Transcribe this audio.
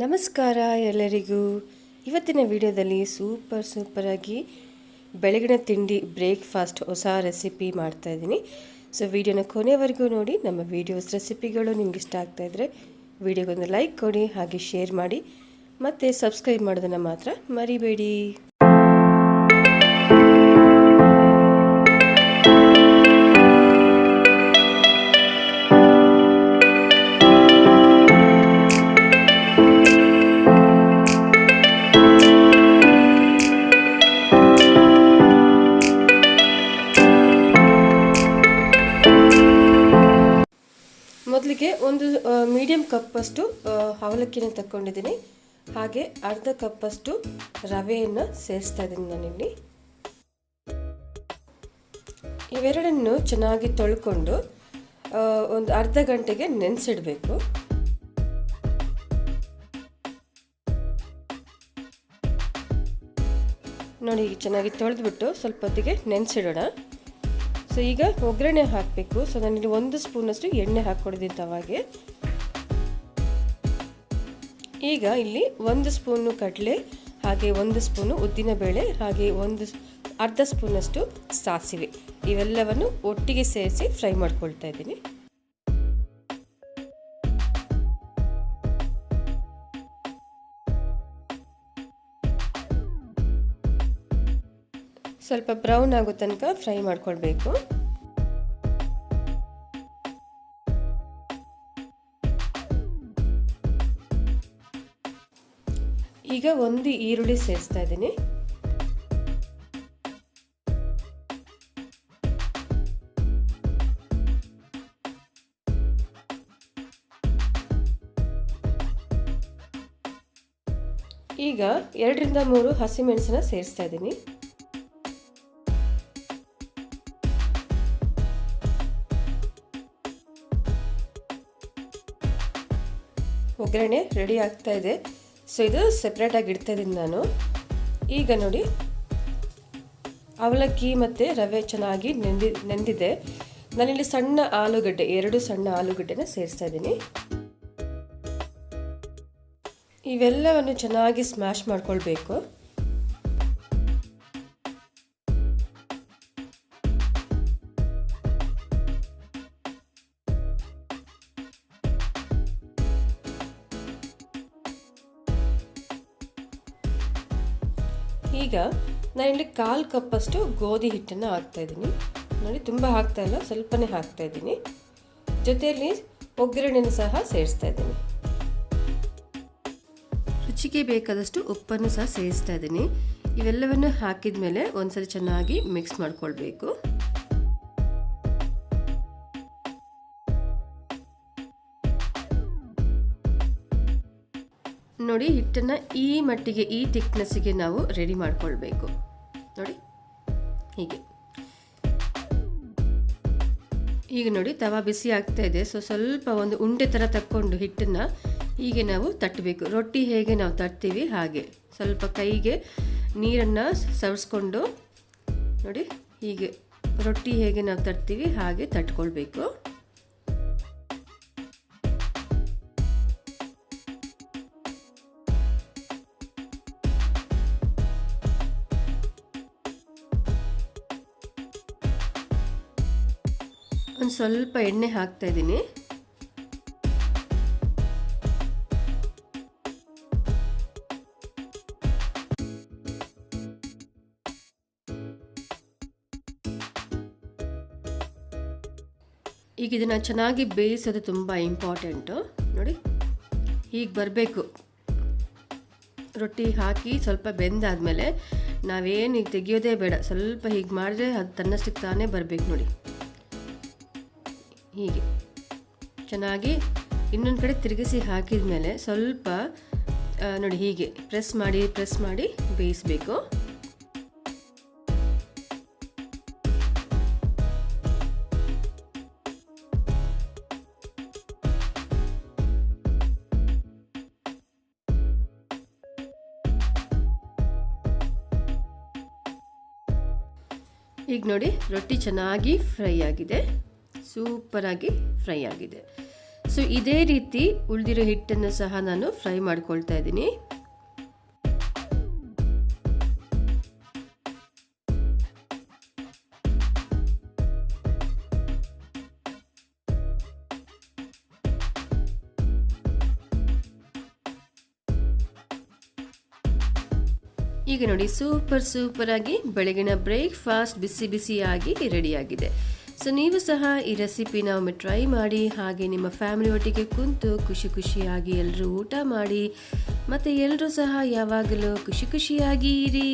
ನಮಸ್ಕಾರ ಎಲ್ಲರಿಗೂ. ಇವತ್ತಿನ ವಿಡಿಯೋದಲ್ಲಿ ಸೂಪರ್ ಸೂಪರಾಗಿ ಬೆಳಗಿನ ತಿಂಡಿ ಬ್ರೇಕ್ಫಾಸ್ಟ್ ಹೊಸ ರೆಸಿಪಿ ಮಾಡ್ತಾ ಇದ್ದೀನಿ. ಸೊ ವಿಡಿಯೋನ ಕೊನೆವರೆಗೂ ನೋಡಿ, ನಮ್ಮ ವಿಡಿಯೋಸ್ ರೆಸಿಪಿಗಳು ನಿಮ್ಗೆ ಇಷ್ಟ ಆಗ್ತಾ ಇದ್ದರೆ ವಿಡಿಯೋಗೊಂದು ಲೈಕ್ ಕೊಡಿ, ಹಾಗೆ ಶೇರ್ ಮಾಡಿ, ಮತ್ತು ಸಬ್ಸ್ಕ್ರೈಬ್ ಮಾಡೋದನ್ನು ಮಾತ್ರ ಮರಿಬೇಡಿ. ಒಂದು ಮೀಡಿಯಮ್ ಕಪ್ಪಷ್ಟು ಅವಲಕ್ಕಿನ ತಗೊಂಡಿದ್ದೀನಿ ಹಾಗೆ ಅರ್ಧ ಕಪ್ಪಷ್ಟು ರವೆಯನ್ನು ಸೇರಿಸ್ತಾ ಇದ್ದೀನಿ ನಾನಿಲ್ಲಿ. ಇವೆರಡನ್ನು ಚೆನ್ನಾಗಿ ತೊಳ್ಕೊಂಡು ಒಂದು ಅರ್ಧ ಗಂಟೆಗೆ ನೆನೆಸಿಡಬೇಕು. ನೋಡಿ, ಚೆನ್ನಾಗಿ ತೊಳೆದ್ಬಿಟ್ಟು ಸ್ವಲ್ಪ ಹೊತ್ತಿಗೆ ನೆನೆಸಿಡೋಣ. ಸೊ ಈಗ ಒಗ್ಗರಣೆ ಹಾಕಬೇಕು. ಸೊ ನಾನಿಲ್ಲಿ ಒಂದು ಸ್ಪೂನಷ್ಟು ಎಣ್ಣೆ ಹಾಕ್ಕೊಡಿದ್ದೀನಿ ತವಾಗೆ. ಈಗ ಇಲ್ಲಿ ಒಂದು ಸ್ಪೂನು ಕಡಲೆ, ಹಾಗೆ ಒಂದು ಸ್ಪೂನು ಉದ್ದಿನಬೇಳೆ, ಹಾಗೆ ಒಂದು ಅರ್ಧ ಸ್ಪೂನಷ್ಟು ಸಾಸಿವೆ. ಇವೆಲ್ಲವನ್ನು ಒಟ್ಟಿಗೆ ಸೇರಿಸಿ ಫ್ರೈ ಮಾಡ್ಕೊಳ್ತಾ ಇದ್ದೀನಿ. ಸ್ವಲ್ಪ ಬ್ರೌನ್ ಆಗೋ ತನಕ ಫ್ರೈ ಮಾಡ್ಕೊಳ್ಬೇಕು. ಈಗ ಒಂದು ಈರುಳ್ಳಿ ಸೇರಿಸ್ತಾ ಇದ್ದೀನಿ. ಈಗ ಎರಡರಿಂದ ಮೂರು ಹಸಿಮೆಣಸನ್ನ ಸೇರಿಸ್ತಾ ಇದ್ದೀನಿ. ಒಗ್ಗರಣೆ ರೆಡಿ ಆಗ್ತಾ ಇದೆ. ಸೊ ಇದು ಸೆಪ್ರೇಟಾಗಿ ಇಡ್ತಾ ಇದ್ದೀನಿ ನಾನು. ಈಗ ನೋಡಿ, ಅವಲಕ್ಕಿ ಮತ್ತು ರವೆ ಚೆನ್ನಾಗಿ ನೆಂದಿ, ನೆಂದಿದೆ. ನಾನಿಲ್ಲಿ ಸಣ್ಣ ಆಲೂಗಡ್ಡೆ, ಎರಡು ಸಣ್ಣ ಆಲೂಗಡ್ಡೆನ ಸೇರಿಸ್ತಾ ಇದ್ದೀನಿ. ಇವೆಲ್ಲವನ್ನು ಚೆನ್ನಾಗಿ ಸ್ಮ್ಯಾಶ್ ಮಾಡ್ಕೊಳ್ಬೇಕು. ಈಗ ನಾನಿಲ್ಲಿ ಕಾಲು ಕಪ್ಪಷ್ಟು ಗೋಧಿ ಹಿಟ್ಟನ್ನು ಹಾಕ್ತಾಯಿದ್ದೀನಿ ನೋಡಿ, ತುಂಬ ಹಾಕ್ತಾ ಇಲ್ಲ, ಸ್ವಲ್ಪನೇ ಹಾಕ್ತಾ ಇದ್ದೀನಿ. ಜೊತೆಯಲ್ಲಿ ಒಗ್ಗರಣೆಯನ್ನು ಸಹ ಸೇರಿಸ್ತಾ ಇದ್ದೀನಿ. ರುಚಿಗೆ ಬೇಕಾದಷ್ಟು ಉಪ್ಪನ್ನು ಸಹ ಸೇರಿಸ್ತಾ ಇದ್ದೀನಿ. ಇವೆಲ್ಲವನ್ನು ಹಾಕಿದ ಮೇಲೆ ಒಂದ್ಸರಿ ಚೆನ್ನಾಗಿ ಮಿಕ್ಸ್ ಮಾಡ್ಕೊಳ್ಬೇಕು. ನೋಡಿ, ಹಿಟ್ಟನ್ನು ಈ ಮಟ್ಟಿಗೆ, ಈ ಥಿಕ್ನೆಸ್ಸಿಗೆ ನಾವು ರೆಡಿ ಮಾಡ್ಕೊಳ್ಬೇಕು. ನೋಡಿ, ಹೀಗೆ. ಈಗ ನೋಡಿ, ತವಾ ಬಿಸಿ ಆಗ್ತಾ ಇದೆ. ಸೊ ಸ್ವಲ್ಪ ಒಂದು ಉಂಡೆ ಥರ ತಕ್ಕೊಂಡು ಹಿಟ್ಟನ್ನು ಹೀಗೆ ನಾವು ತಟ್ಟಬೇಕು. ರೊಟ್ಟಿ ಹೇಗೆ ನಾವು ತಟ್ತೀವಿ, ಹಾಗೆ. ಸ್ವಲ್ಪ ಕೈಗೆ ನೀರನ್ನು ಸವರಿಸ್ಕೊಂಡು ನೋಡಿ, ಹೀಗೆ. ರೊಟ್ಟಿ ಹೇಗೆ ನಾವು ತಟ್ತೀವಿ, ಹಾಗೆ ತಟ್ಕೊಳ್ಬೇಕು. ಒಂದು ಸ್ವಲ್ಪ ಎಣ್ಣೆ ಹಾಕ್ತಾ ಇದ್ದೀನಿ. ಈಗ ಇದನ್ನು ಚೆನ್ನಾಗಿ ಬೇಯಿಸೋದು ತುಂಬ ಇಂಪಾರ್ಟೆಂಟು ನೋಡಿ, ಹೀಗೆ ಬರಬೇಕು. ರೊಟ್ಟಿ ಹಾಕಿ ಸ್ವಲ್ಪ ಬೆಂದಾದಮೇಲೆ ನಾವೇನು ಈಗ ತೆಗಿಯೋದೇ ಬೇಡ. ಸ್ವಲ್ಪ ಹೀಗೆ ಮಾಡಿದ್ರೆ ಅದು ತನ್ನಷ್ಟಕ್ಕೆ ತಾನೇ ಬರಬೇಕು ನೋಡಿ. ಹೀಗೆ. ಚೆನ್ನಾಗಿ ಇನ್ನೊಂದು ಕಡೆ ತಿರುಗಿಸಿ ಹಾಕಿದ ಮೇಲೆ ಸ್ವಲ್ಪ ನೋಡಿ ಹೀಗೆ ಪ್ರೆಸ್ ಮಾಡಿ ಪ್ರೆಸ್ ಮಾಡಿ ಬೇಯಿಸಬೇಕು. ಈಗ ನೋಡಿ ರೊಟ್ಟಿ ಚೆನ್ನಾಗಿ ಫ್ರೈ ಆಗಿದೆ. ಸೂಪರಾಗಿ ಫ್ರೈ ಆಗಿದೆ. ಸೊ, ಇದೇ ರೀತಿ ಉಳಿದಿರೋ ಹಿಟ್ಟನ್ನು ಸಹ ನಾನು ಫ್ರೈ ಮಾಡ್ಕೊಳ್ತಾ ಇದ್ದೀನಿ. ಈಗ ನೋಡಿ, ಸೂಪರ್ ಸೂಪರ್ ಆಗಿ ಬೆಳಗಿನ ಬ್ರೇಕ್ಫಾಸ್ಟ್ ಬಿಸಿ, ಬಿಸಿಯಾಗಿ ರೆಡಿಯಾಗಿದೆ. ಸೊ ನೀವು ಸಹ ಈ ರೆಸಿಪಿನ ಒಮ್ಮೆ ಟ್ರೈ ಮಾಡಿ, ಹಾಗೆ ನಿಮ್ಮ ಫ್ಯಾಮಿಲಿ ಒಟ್ಟಿಗೆ ಕುಂತು ಖುಷಿ ಖುಷಿಯಾಗಿ ಎಲ್ಲರೂ ಊಟ ಮಾಡಿ, ಮತ್ತು ಎಲ್ಲರೂ ಸಹ ಯಾವಾಗಲೂ ಖುಷಿ ಖುಷಿಯಾಗಿ ಇರಿ.